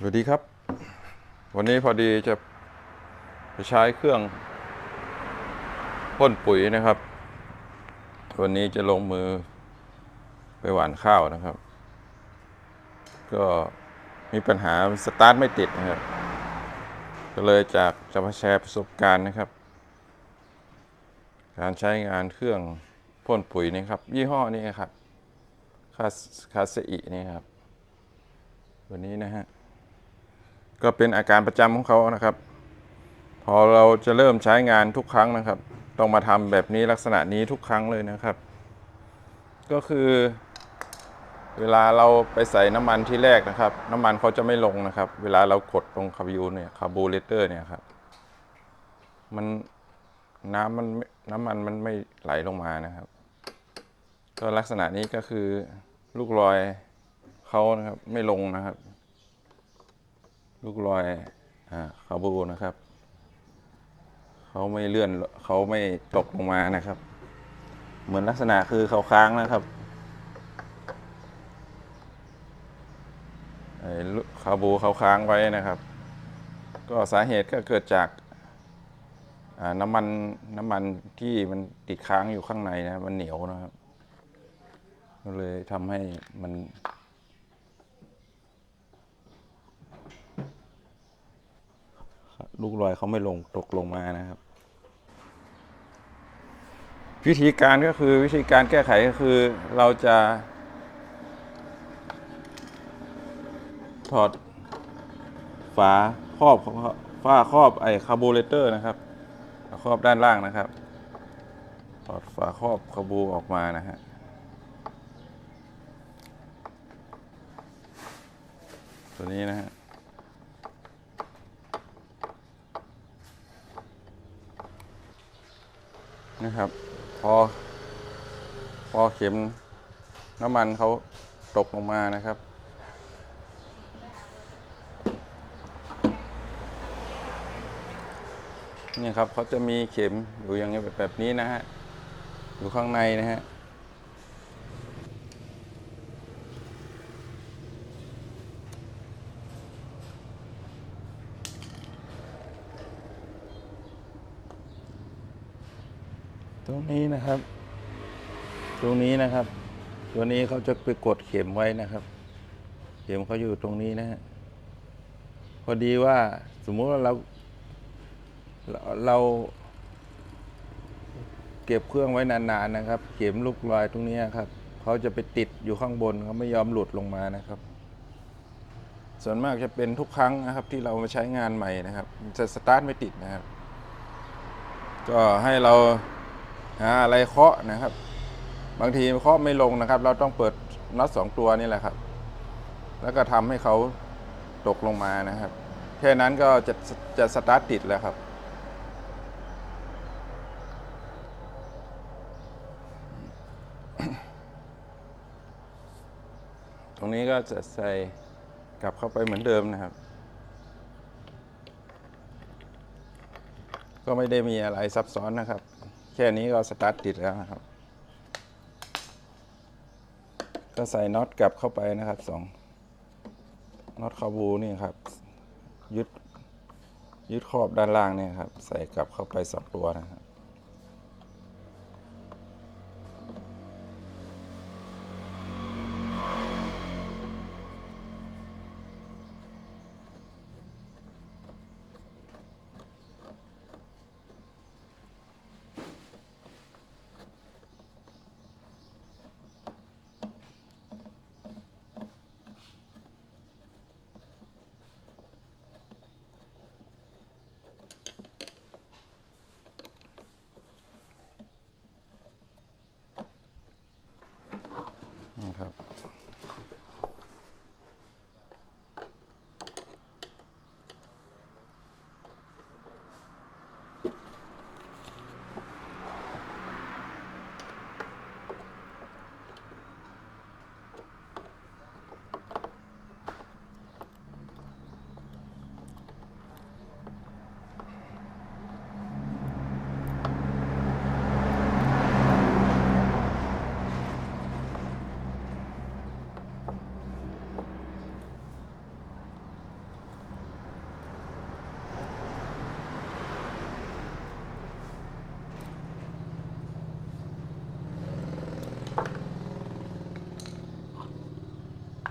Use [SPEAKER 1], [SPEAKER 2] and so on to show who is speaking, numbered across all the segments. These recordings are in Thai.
[SPEAKER 1] สวัสดีครับ วันนี้พอดีจะใช้เครื่องพ่นปุ๋ยนะครับ วันนี้จะลงมือไปหว่านข้าวนะครับ ก็มีปัญหาสตาร์ทไม่ติดนะครับ ก็เลยจากจะมาแชร์ประสบการณ์นะครับ การใช้งานเครื่องพ่นปุ๋ยนี่ครับ ยี่ห้อนี้ครับ คาสคาเซอินี่ครับ วันนี้นะฮะ ก็เป็นอาการประจำของเขานะครับ พอเราจะเริ่มใช้งานทุกครั้งนะครับ ต้องมาทำแบบนี้ลักษณะนี้ทุกครั้งเลยนะครับ ก็คือ เวลาเราไปใส่น้ำมันที่แรกนะครับ น้ำมันเขาจะไม่ลงนะครับ เวลาเรากดตรงคาบิวเนี่ยคาบูเรเตอร์เนี่ยครับ มันน้ำมันน้ำมันมันไม่ไหลลงมานะครับ ก็ลักษณะนี้ก็คือลูกรอยเขานะครับไม่ลงนะครับ ลูกรอยอ่าคาบูนะครับ เขาไม่เลื่อนเขาไม่ตกลงมานะครับ เหมือนลักษณะคือเขาค้างนะครับไอ้ลูคาบูเขาค้างไว้นะครับ ก็สาเหตุก็เกิดจากน้ำมันน้ำมันที่มันติดค้างอยู่ข้างในนะมันเหนียวนะครับ ก็เลยทำให้มัน ลูกรอยเขาไม่ลงตกลงมานะครับ วิธีการก็คือวิธีการแก้ไขก็คือเราจะ ถอดฝาครอบของเขาฝาครอบไอคาร์บูเรเตอร์นะครับครอบด้านล่างนะครับ ถอดฝาครอบคาบูออกมานะฮะตัวนี้นะฮะ นะครับ พอ พอเข็มน้ำมันเขาตกลงมานะครับ นี่ครับเขาจะมีเข็มอยู่อย่างนี้แบบนี้นะฮะ อยู่ข้างในนะฮะ ตรงนี้นะครับ ตรงนี้นะครับ ตัวนี้เขาจะไปกดเข็มไว้นะครับ เข็มเขาอยู่ตรงนี้นะฮะพอดีว่าสมมุติว่าเราเราเก็บเครื่องไว้นานๆนะครับ เข็มลูกลอยตรงนี้ครับเขาจะไปติดอยู่ข้างบนเขาไม่ยอมหลุดลงมานะครับ ส่วนมากจะเป็นทุกครั้งนะครับ ที่เรามาใช้งานใหม่นะครับ จะสตาร์ทไม่ติดนะครับ ก็ให้เรา อะไรเคาะนะครับ บางทีเคาะไม่ลงนะครับ เราต้องเปิดน็อตสองตัวนี่แหละครับ แล้วก็ทำให้เขาตกลงมานะครับ แค่นั้นก็จะจะสตาร์ทติดแล้วครับตรงนี้ก็จะใส่กลับเข้าไปเหมือนเดิมนะครับ ก็ไม่ได้มีอะไรซับซ้อนนะครับ ค่นี้ก็สตาร์ทติดแล้วนะครับ ก็ใส่น็อตกลับเข้าไปนะครับสองน็อตคาบูนี่ครับ ยึดยึดขอบด้านล่างเนี่ยครับ ใส่กลับเข้าไปสองตัวนะครับ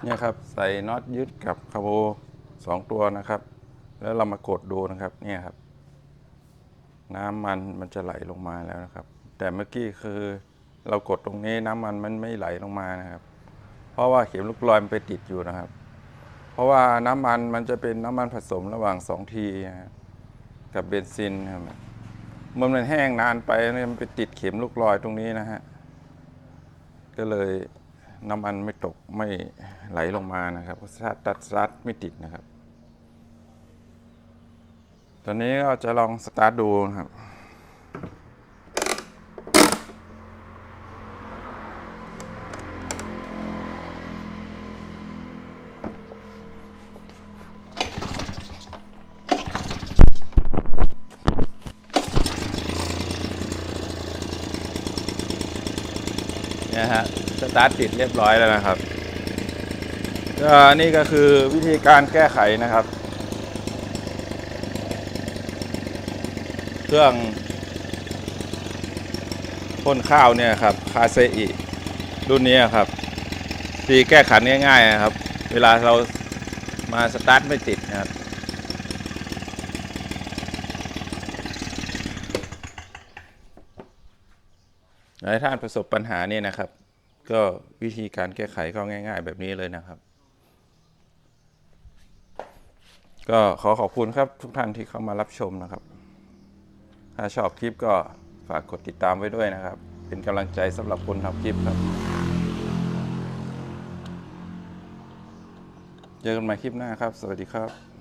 [SPEAKER 1] เนี่ยครับใส่น็อตยึดกับคาร์โบสองตัวนะครับ แล้วเรามากดดูนะครับเนี่ยครับ น้ำมันมันจะไหลลงมาแล้วนะครับ แต่เมื่อกี้คือเรากดตรงนี้น้ำมันมันไม่ไหลลงมานะครับ เพราะว่าเข็มลูกลอยมันไปติดอยู่นะครับ เพราะว่าน้ำมันมันจะเป็นน้ำมันผสมระหว่างสองทีกับเบนซินครับเมื่อมันแห้งนานไปนี่มันไปติดเข็มลูกลอยตรงนี้นะฮะก็เลย น้ำมันไม่ตกไม่ไหลลงมานะครับสตัดสตาร์ทไม่ติดนะครับ ตอนนี้ก็จะลองสตาร์ทดูนะครับ นี่ยฮะสตาร์ทติดเรียบร้อยแล้วนะครับก็นี่ก็คือวิธีการแก้ไขนะครับ เครื่องพ่นข้าวเนี่ยครับคาเซอิรุ่นนี้ครับที่แก้ขันง่ายๆนะครับ เวลาเรามาสตาร์ทไม่ติดนะครับ หลายท่านประสบปัญหาเนี่ยนะครับ ก็วิธีการแก้ไขก็ง่าย ๆ แบบนี้เลยนะครับ ก็ขอขอบคุณครับทุกท่านที่เข้ามารับชมนะครับ ถ้าชอบคลิปก็ฝากกดติดตามไว้ด้วยนะครับ เป็นกำลังใจสำหรับคนทำคลิปครับ เจอกันใหม่คลิปหน้าครับ สวัสดีครับ